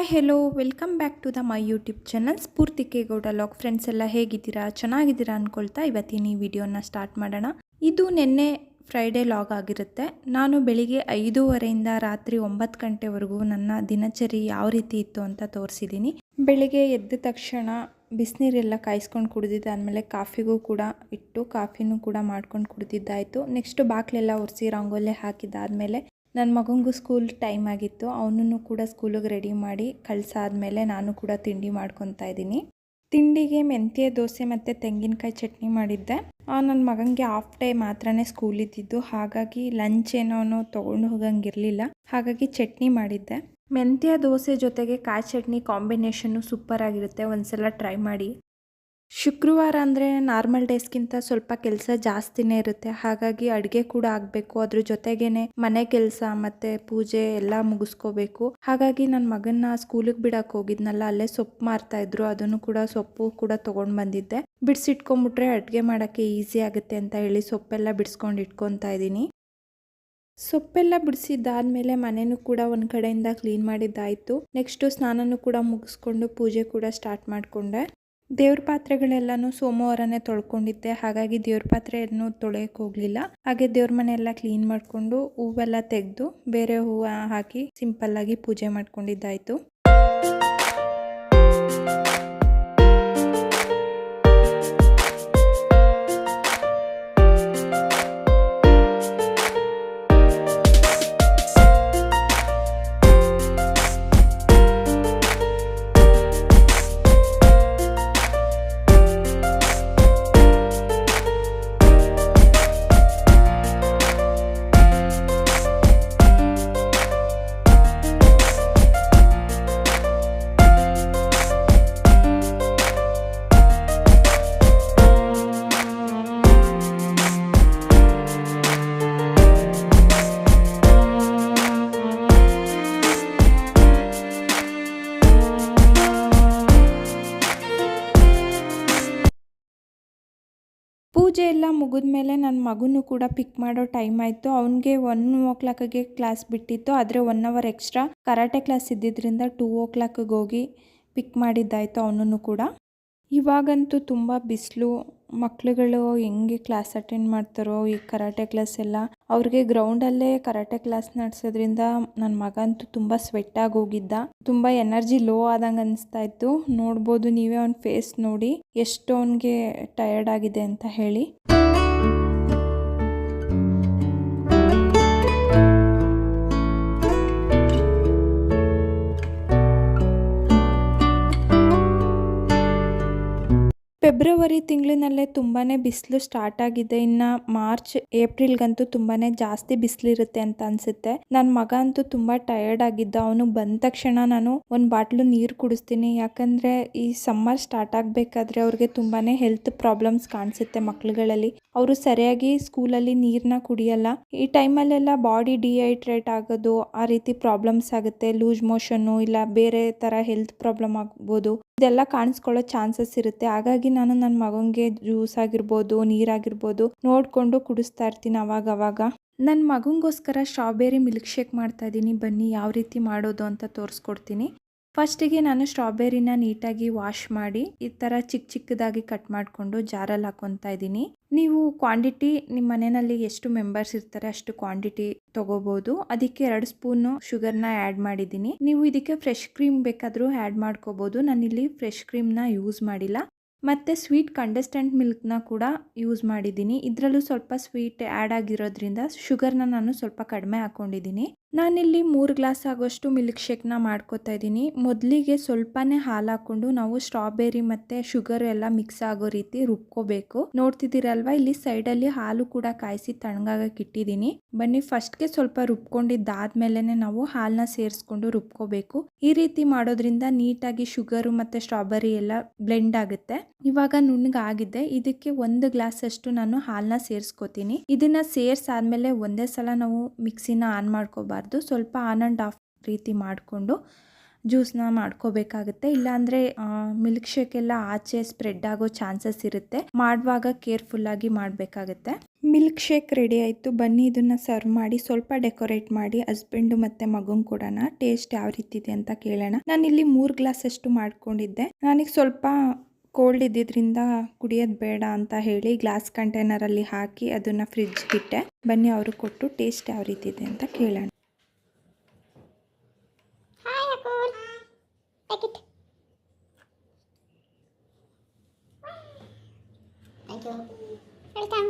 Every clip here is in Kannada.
Hi hello welcome back to the my YouTube channel Spoorthi vlog friends ಎಲ್ಲ ಹೇಗಿದ್ದೀರಾ? ಚೆನ್ನಾಗಿದ್ದೀರಾ ಅಂದ್ಕೊಳ್ತಾ ಇವತ್ತಿನ ಈ ವಿಡಿಯೋನ ಸ್ಟಾರ್ಟ್ ಮಾಡೋಣ. ಇದು ನಿನ್ನೆ ಫ್ರೈಡೇ ಲಾಗ್ ಆಗಿರುತ್ತೆ. ನಾನು ಬೆಳಿಗ್ಗೆ ಐದೂವರೆಯಿಂದ ರಾತ್ರಿ ಒಂಬತ್ತು ಗಂಟೆವರೆಗೂ ನನ್ನ ದಿನಚರಿ ಯಾವ ರೀತಿ ಇತ್ತು ಅಂತ ತೋರಿಸಿದ್ದೀನಿ. ಬೆಳಿಗ್ಗೆ ಎದ್ದ ತಕ್ಷಣ ಬಿಸಿನೀರೆಲ್ಲ ಕಾಯಿಸ್ಕೊಂಡು ಕುಡಿದಿದ್ದಾದಮೇಲೆ ಕಾಫಿಗೂ ಕೂಡ ಇಟ್ಟು ಕಾಫಿನೂ ಕೂಡ ಮಾಡ್ಕೊಂಡು ಕುಡಿದಿದ್ದಾಯಿತು. ನೆಕ್ಸ್ಟು ಬಾಕ್ಲೆಲ್ಲ ಒರೆಸಿ ರಂಗೋಲೆ ಹಾಕಿದ್ದಾದಮೇಲೆ ನನ್ನ ಮಗನಿಗೂ ಸ್ಕೂಲ್ ಟೈಮ್ ಆಗಿತ್ತು. ಅವನನ್ನು ಕೂಡ ಸ್ಕೂಲಿಗೆ ರೆಡಿ ಮಾಡಿ ಕಳ್ಸಾದ್ಮೇಲೆ ನಾನು ಕೂಡ ತಿಂಡಿ ಮಾಡ್ಕೊತಾ ಇದ್ದೀನಿ. ತಿಂಡಿಗೆ ಮೆಂತ್ಯ, ದೋಸೆ ಮತ್ತು ತೆಂಗಿನಕಾಯಿ ಚಟ್ನಿ ಮಾಡಿದ್ದೆ. ನನ್ನ ಮಗನಿಗೆ ಹಾಫ್ ಡೇ ಮಾತ್ರನೇ ಸ್ಕೂಲ್ ಇದ್ದಿದ್ದು. ಹಾಗಾಗಿ ಲಂಚ್ ಏನೋ ತೊಗೊಂಡು ಹೋಗಂಗಿರಲಿಲ್ಲ. ಹಾಗಾಗಿ ಚಟ್ನಿ ಮಾಡಿದ್ದೆ. ಮೆಂತ್ಯ, ದೋಸೆ ಜೊತೆಗೆ ಕಾಯಿ ಚಟ್ನಿ ಕಾಂಬಿನೇಷನ್ನು ಸೂಪರ್ ಆಗಿರುತ್ತೆ. ಒಂದ್ಸಲ ಟ್ರೈ ಮಾಡಿ. ಶುಕ್ರವಾರ ಅಂದರೆ ನಾರ್ಮಲ್ ಡೇಸ್ಗಿಂತ ಸ್ವಲ್ಪ ಕೆಲಸ ಜಾಸ್ತಿನೇ ಇರುತ್ತೆ. ಹಾಗಾಗಿ ಅಡುಗೆ ಕೂಡ ಆಗಬೇಕು. ಅದ್ರ ಜೊತೆಗೇನೆ ಮನೆ ಕೆಲಸ ಮತ್ತು ಪೂಜೆ ಎಲ್ಲ ಮುಗಿಸ್ಕೋಬೇಕು. ಹಾಗಾಗಿ ನನ್ನ ಮಗನ್ನ ಸ್ಕೂಲಿಗೆ ಬಿಡಕ್ಕೆ ಹೋಗಿದ್ನಲ್ಲ, ಅಲ್ಲೇ ಸೊಪ್ಪು ಮಾರ್ತಾ ಇದ್ರು. ಅದನ್ನು ಕೂಡ ಸೊಪ್ಪು ಕೂಡ ತೊಗೊಂಡು ಬಂದಿದ್ದೆ. ಬಿಡಿಸಿಟ್ಕೊಂಬಿಟ್ರೆ ಅಡುಗೆ ಮಾಡೋಕ್ಕೆ ಈಸಿ ಆಗುತ್ತೆ ಅಂತ ಹೇಳಿ ಸೊಪ್ಪೆಲ್ಲ ಬಿಡಿಸ್ಕೊಂಡು ಇಟ್ಕೊತಾ ಇದ್ದೀನಿ. ಸೊಪ್ಪೆಲ್ಲ ಬಿಡಿಸಿದ್ದಾದ್ಮೇಲೆ ಮನೆಯೂ ಕೂಡ ಒಂದು ಕಡೆಯಿಂದ ಕ್ಲೀನ್ ಮಾಡಿದ್ದಾಯಿತು. ನೆಕ್ಸ್ಟು ಸ್ನಾನನೂ ಕೂಡ ಮುಗಿಸ್ಕೊಂಡು ಪೂಜೆ ಕೂಡ ಸ್ಟಾರ್ಟ್ ಮಾಡಿಕೊಂಡೆ. ದೇವ್ರ ಪಾತ್ರೆಗಳೆಲ್ಲಾನು ಸೋಮವಾರನೇ ತೊಳ್ಕೊಂಡಿದ್ದೆ, ಹಾಗಾಗಿ ದೇವ್ರ ಪಾತ್ರೆಯನ್ನು ತೊಳೆಯಕ್ಕೆ ಹೋಗಲಿಲ್ಲ. ಹಾಗೆ ದೇವ್ರ ಮನೆ ಎಲ್ಲ ಕ್ಲೀನ್ ಮಾಡಿಕೊಂಡು ಹೂವೆಲ್ಲ ತೆಗೆದು ಬೇರೆ ಹೂವು ಹಾಕಿ ಸಿಂಪಲ್ಲಾಗಿ ಪೂಜೆ ಮಾಡ್ಕೊಂಡಿದ್ದಾಯಿತು. ಪೂಜೆ ಎಲ್ಲ ಮುಗಿದ್ಮೇಲೆ ನನ್ನ ಮಗನೂ ಕೂಡ ಪಿಕ್ ಮಾಡೋ ಟೈಮ್ ಆಯಿತು. ಅವನಿಗೆ ಒನ್ ಓ ಕ್ಲಾಕಿಗೆ ಕ್ಲಾಸ್ ಬಿಟ್ಟಿತ್ತು. ಆದರೆ one hour extra karate class ಇದ್ದಿದ್ದರಿಂದ ಟೂ ಓ ಕ್ಲಾಕಿಗೆ ಹೋಗಿ ಪಿಕ್ ಮಾಡಿದ್ದಾಯಿತು ಅವನೂ ಕೂಡ. ಇವಾಗಂತೂ ತುಂಬ ಬಿಸಿಲು ಮಕ್ಕಳುಗಳು ಹೆಂಗೆ ಕ್ಲಾಸ್ ಅಟೆಂಡ್ ಮಾಡ್ತಾರೋ, ಈ ಕರಾಟೆ ಕ್ಲಾಸ್ ಎಲ್ಲ, ಅವ್ರಿಗೆ ಗ್ರೌಂಡಲ್ಲೇ ಕರಾಟೆ ಕ್ಲಾಸ್ ನಡೆಸೋದ್ರಿಂದ ನನ್ನ ಮಗ ಅಂತೂ ತುಂಬ ಸ್ವೆಟ್ಟಾಗಿ ಹೋಗಿದ್ದ. ತುಂಬ ಎನರ್ಜಿ ಲೋ ಆದಂಗೆ ಅನಿಸ್ತಾ ಇತ್ತು. ನೋಡ್ಬೋದು ನೀವೇ ಅವ್ನ ಫೇಸ್ ನೋಡಿ ಎಷ್ಟು ಅವನಿಗೆ ಟಯರ್ಡ್ ಆಗಿದೆ ಅಂತ ಹೇಳಿ. ಫೆಬ್ರವರಿ ತಿಂಗಳಿನಲ್ಲೇ ತುಂಬಾ ಬಿಸಿಲು ಸ್ಟಾರ್ಟ್ ಆಗಿದೆ. ಇನ್ನು ಮಾರ್ಚ್, ಏಪ್ರಿಲ್ಗಂತೂ ತುಂಬಾ ಜಾಸ್ತಿ ಬಿಸಿಲಿರುತ್ತೆ ಅಂತ ಅನ್ಸುತ್ತೆ. ನನ್ನ ಮಗ ಅಂತೂ ತುಂಬ ಟಯರ್ಡ್ ಆಗಿದ್ದ. ಅವನು ಬಂದ ತಕ್ಷಣ ನಾನು ಒಂದು ಬಾಟ್ಲು ನೀರು ಕುಡಿಸ್ತೀನಿ. ಯಾಕಂದರೆ ಈ ಸಮ್ಮರ್ ಸ್ಟಾರ್ಟ್ ಆಗಬೇಕಾದ್ರೆ ಅವ್ರಿಗೆ ತುಂಬಾ ಹೆಲ್ತ್ ಪ್ರಾಬ್ಲಮ್ಸ್ ಕಾಣಿಸುತ್ತೆ ಮಕ್ಳುಗಳಲ್ಲಿ. ಅವರು ಸರಿಯಾಗಿ ಸ್ಕೂಲಲ್ಲಿ ನೀರನ್ನ ಕುಡಿಯಲ್ಲ. ಈ ಟೈಮಲ್ಲೆಲ್ಲ ಬಾಡಿ ಡಿಹೈಡ್ರೇಟ್ ಆಗೋದು, ಆ ರೀತಿ ಪ್ರಾಬ್ಲಮ್ಸ್ ಆಗುತ್ತೆ. ಲೂಸ್ ಮೋಷನ್ನು ಇಲ್ಲ ಬೇರೆ ಥರ ಹೆಲ್ತ್ ಪ್ರಾಬ್ಲಮ್ ಆಗ್ಬೋದು. ಇದೆಲ್ಲ ಕಾಣಿಸ್ಕೊಳ್ಳೋ ಚಾನ್ಸಸ್ ಇರುತ್ತೆ. ಹಾಗಾಗಿ ನಾನು ನನ್ನ ಮಗನಿಗೆ ಜ್ಯೂಸ್ ಆಗಿರ್ಬೋದು ನೀರಾಗಿರ್ಬೋದು ನೋಡಿಕೊಂಡು ಕುಡಿಸ್ತಾ ಇರ್ತೀನಿ ಅವಾಗ ಅವಾಗ. ನನ್ನ ಮಗನಿಗೋಸ್ಕರ ಸ್ಟ್ರಾಬೆರಿ ಮಿಲ್ಕ್ ಶೇಕ್ ಮಾಡ್ತಾ ಇದ್ದೀನಿ ಬನ್ನಿ ಯಾವ ರೀತಿ ಮಾಡೋದು ಅಂತ ತೋರಿಸ್ಕೊಡ್ತೀನಿ. ಫಸ್ಟಿಗೆ ನಾನು ಸ್ಟ್ರಾಬೆರಿನ ನೀಟಾಗಿ ವಾಶ್ ಮಾಡಿ, ಈ ಥರ ಚಿಕ್ಕ ಚಿಕ್ಕದಾಗಿ ಕಟ್ ಮಾಡಿಕೊಂಡು ಜಾರಲ್ಲಿ ಹಾಕೊತಾ ಇದ್ದೀನಿ ನೀವು ಕ್ವಾಂಟಿಟಿ ನಿಮ್ಮ ಮನೆಯಲ್ಲಿ ಎಷ್ಟು ಮೆಂಬರ್ಸ್ ಇರ್ತಾರೆ ಅಷ್ಟು ಕ್ವಾಂಟಿಟಿ ತೊಗೋಬೋದು. ಅದಕ್ಕೆ ಎರಡು ಸ್ಪೂನು ಶುಗರ್ನ ಆ್ಯಡ್ ಮಾಡಿದ್ದೀನಿ ನೀವು ಇದಕ್ಕೆ ಫ್ರೆಶ್ ಕ್ರೀಮ್ ಬೇಕಾದರೂ ಆ್ಯಡ್ ಮಾಡ್ಕೋಬೋದು. ನಾನಿಲ್ಲಿ ಫ್ರೆಶ್ ಕ್ರೀಮ್ನ ಯೂಸ್ ಮಾಡಿಲ್ಲ. ಮತ್ತು ಸ್ವೀಟ್ ಕಂಡೆಸ್ಟೆಂಟ್ ಮಿಲ್ಕ್ನ ಕೂಡ ಯೂಸ್ ಮಾಡಿದ್ದೀನಿ. ಇದರಲ್ಲೂ ಸ್ವಲ್ಪ ಸ್ವೀಟ್ ಆ್ಯಡ್ ಆಗಿರೋದ್ರಿಂದ ಶುಗರ್ನ ನಾನು ಸ್ವಲ್ಪ ಕಡಿಮೆ ಹಾಕ್ಕೊಂಡಿದ್ದೀನಿ ನಾನಿಲ್ಲಿ ಮೂರು ಗ್ಲಾಸ್ ಆಗೋಷ್ಟು ಮಿಲ್ಕ್ ಶೇಕ್ನ ಮಾಡ್ಕೋತಾ ಇದ್ದೀನಿ. ಮೊದಲಿಗೆ ಸ್ವಲ್ಪನೇ ಹಾಲು ಹಾಕ್ಕೊಂಡು ನಾವು ಸ್ಟ್ರಾಬೆರಿ ಮತ್ತು ಶುಗರ್ ಎಲ್ಲ ಮಿಕ್ಸ್ ಆಗೋ ರೀತಿ ರುಬ್ಕೋಬೇಕು. ನೋಡ್ತಿದ್ದೀರಲ್ವಾ, ಇಲ್ಲಿ ಸೈಡಲ್ಲಿ ಹಾಲು ಕೂಡ ಕಾಯಿಸಿ ತಣ್ಣಗಾಗಕ್ಕೆ ಇಟ್ಟಿದ್ದೀನಿ. ಬನ್ನಿ, ಫಸ್ಟ್ಗೆ ಸ್ವಲ್ಪ ರುಬ್ಕೊಂಡಿದ್ದಾದ್ಮೇಲೆ ನಾವು ಹಾಲನ್ನ ಸೇರಿಸ್ಕೊಂಡು ರುಬ್ಕೋಬೇಕು. ಈ ರೀತಿ ಮಾಡೋದ್ರಿಂದ ನೀಟಾಗಿ ಶುಗರು ಮತ್ತು ಸ್ಟ್ರಾಬೆರಿ ಎಲ್ಲ ಬ್ಲೆಂಡ್ ಆಗುತ್ತೆ. ಇವಾಗ ನುಣ್ಣಗಾಗಿದೆ. ಇದಕ್ಕೆ ಒಂದು ಗ್ಲಾಸ್ ಅಷ್ಟು ನಾನು ಹಾಲನ್ನ ಸೇರಿಸ್ಕೋತೀನಿ. ಇದನ್ನ ಸೇರ್ಸಾದ್ಮೇಲೆ ಒಂದೇ ಸಲ ನಾವು ಮಿಕ್ಸಿನ ಆನ್ ಮಾಡ್ಕೋಬಾರ್ದು. ಸ್ವಲ್ಪ ಆನ್ ಆ್ಯಂಡ್ ಆಫ್ ರೀತಿ ಮಾಡಿಕೊಂಡು ಜ್ಯೂಸ್ನ ಮಾಡ್ಕೋಬೇಕಾಗುತ್ತೆ. ಇಲ್ಲಾಂದರೆ ಮಿಲ್ಕ್ ಶೇಕ್ ಎಲ್ಲ ಆಚೆ ಸ್ಪ್ರೆಡ್ ಆಗೋ ಚಾನ್ಸಸ್ ಇರುತ್ತೆ. ಮಾಡುವಾಗ ಕೇರ್ಫುಲ್ಲಾಗಿ ಮಾಡಬೇಕಾಗುತ್ತೆ. ಮಿಲ್ಕ್ ಶೇಕ್ ರೆಡಿ ಆಯಿತು. ಬನ್ನಿ, ಇದನ್ನು ಸರ್ವ್ ಮಾಡಿ, ಸ್ವಲ್ಪ ಡೆಕೋರೇಟ್ ಮಾಡಿ ಹಸ್ಬೆಂಡು ಮತ್ತು ಮಗಂಗೆ ಕೊಡೋಣ ಟೇಸ್ಟ್ ಯಾವ ರೀತಿ ಇದೆ ಅಂತ ಕೇಳೋಣ. ನಾನಿಲ್ಲಿ ಮೂರು ಗ್ಲಾಸ್ ಅಷ್ಟು ಮಾಡ್ಕೊಂಡಿದ್ದೆ. ನನಗೆ ಸ್ವಲ್ಪ ಕೋಲ್ಡ್ ಇದ್ದಿದ್ರಿಂದ ಕುಡಿಯೋದು ಬೇಡ ಅಂತ ಹೇಳಿ ಗ್ಲಾಸ್ ಕಂಟೈನರಲ್ಲಿ ಹಾಕಿ ಅದನ್ನು ಫ್ರಿಜ್ಗಿಟ್ಟೆ ಬನ್ನಿ, ಅವರು ಕೊಟ್ಟು ಟೇಸ್ಟ್ ಯಾವ ರೀತಿ ಇದೆ ಅಂತ ಕೇಳೋಣ. Take it. Thank you. Welcome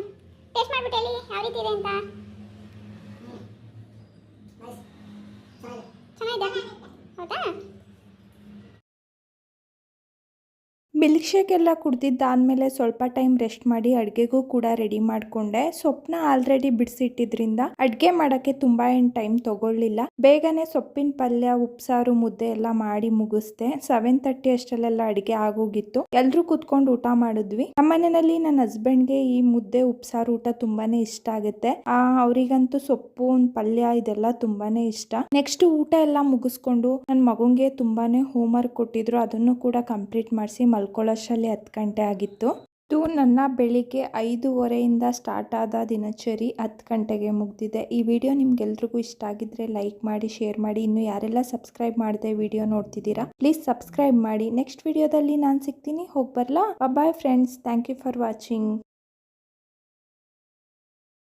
taste ಮಾಡ್ಬಿಟ್ಟು ಹೇಳಿ ಯಾವ ರೀತಿ ಇದೆ ಅಂತ ಮಿಲ್ಕ್ ಶೇಕ್ ಎಲ್ಲ ಕುಡ್ದಿದ್ದಾದಮೇಲೆ ಸ್ವಲ್ಪ ಟೈಮ್ ರೆಸ್ಟ್ ಮಾಡಿ ಅಡುಗೆಗೂ ಕೂಡ ರೆಡಿ ಮಾಡಿಕೊಂಡೆ. ಸೊಪ್ಪನ್ನ ಆಲ್ರೆಡಿ ಬಿಡಿಸಿಟ್ಟಿದ್ರಿಂದ ಅಡುಗೆ ಮಾಡೋಕ್ಕೆ ತುಂಬ ಏನು ಟೈಮ್ ತೊಗೊಳ್ಳಿಲ್ಲ. ಬೇಗನೆ ಸೊಪ್ಪಿನ ಪಲ್ಯ, ಉಪ್ಸಾರು, ಮುದ್ದೆ ಎಲ್ಲ ಮಾಡಿ ಮುಗಿಸ್ದೆ. ಸೆವೆನ್ ತರ್ಟಿ ಅಷ್ಟಲ್ಲೆಲ್ಲ ಅಡುಗೆ ಆಗೋಗಿತ್ತು. ಎಲ್ಲರೂ ಕುತ್ಕೊಂಡು ಊಟ ಮಾಡಿದ್ವಿ. ನಮ್ಮನೆಯಲ್ಲಿ ನನ್ನ ಹಸ್ಬೆಂಡ್ಗೆ ಈ ಮುದ್ದೆ, ಉಪ್ಸಾರು ಊಟ ತುಂಬಾನೇ ಇಷ್ಟ ಆಗುತ್ತೆ. ಆ, ಅವರಿಗಂತೂ ಸೊಪ್ಪು, ಪಲ್ಯ ಇದೆಲ್ಲ ತುಂಬಾನೇ ಇಷ್ಟ. ನೆಕ್ಸ್ಟ್ ಊಟ ಎಲ್ಲ ಮುಗಿಸ್ಕೊಂಡು ನನ್ನ ಮಗುಂಗೆ ತುಂಬಾನೇ ಹೋಮ್ ವರ್ಕ್ ಕೊಟ್ಟಿದ್ರು. ಅದನ್ನು ಕೂಡ ಕಂಪ್ಲೀಟ್ ಮಾಡಿಸಿ ಮಲ್ಕೊಳ್ಳೋಷ್ಟರಲ್ಲಿ ಹತ್ತು ಗಂಟೆ ಆಗಿತ್ತು. ಇದು ನನ್ನ ಬೆಳಿಗ್ಗೆ ಐದೂವರೆಯಿಂದ ಸ್ಟಾರ್ಟ್ ಆದ ದಿನಚರಿ ಹತ್ತು ಗಂಟೆಗೆ ಮುಗ್ದಿದೆ. ಈ ವಿಡಿಯೋ ನಿಮ್ಗೆಲ್ರಿಗೂ ಇಷ್ಟ ಆಗಿದ್ರೆ ಲೈಕ್ ಮಾಡಿ, ಶೇರ್ ಮಾಡಿ. ಇನ್ನು ಯಾರೆಲ್ಲ ಸಬ್ಸ್ಕ್ರೈಬ್ ಮಾಡದೆ ವಿಡಿಯೋ ನೋಡ್ತಿದ್ದೀರಾ, ಪ್ಲೀಸ್ ಸಬ್ಸ್ಕ್ರೈಬ್ ಮಾಡಿ. ನೆಕ್ಸ್ಟ್ ವಿಡಿಯೋದಲ್ಲಿ ನಾನು ಸಿಗ್ತೀನಿ. ಹೋಗಿ ಬರಲಾ? Bye friends thank you for watching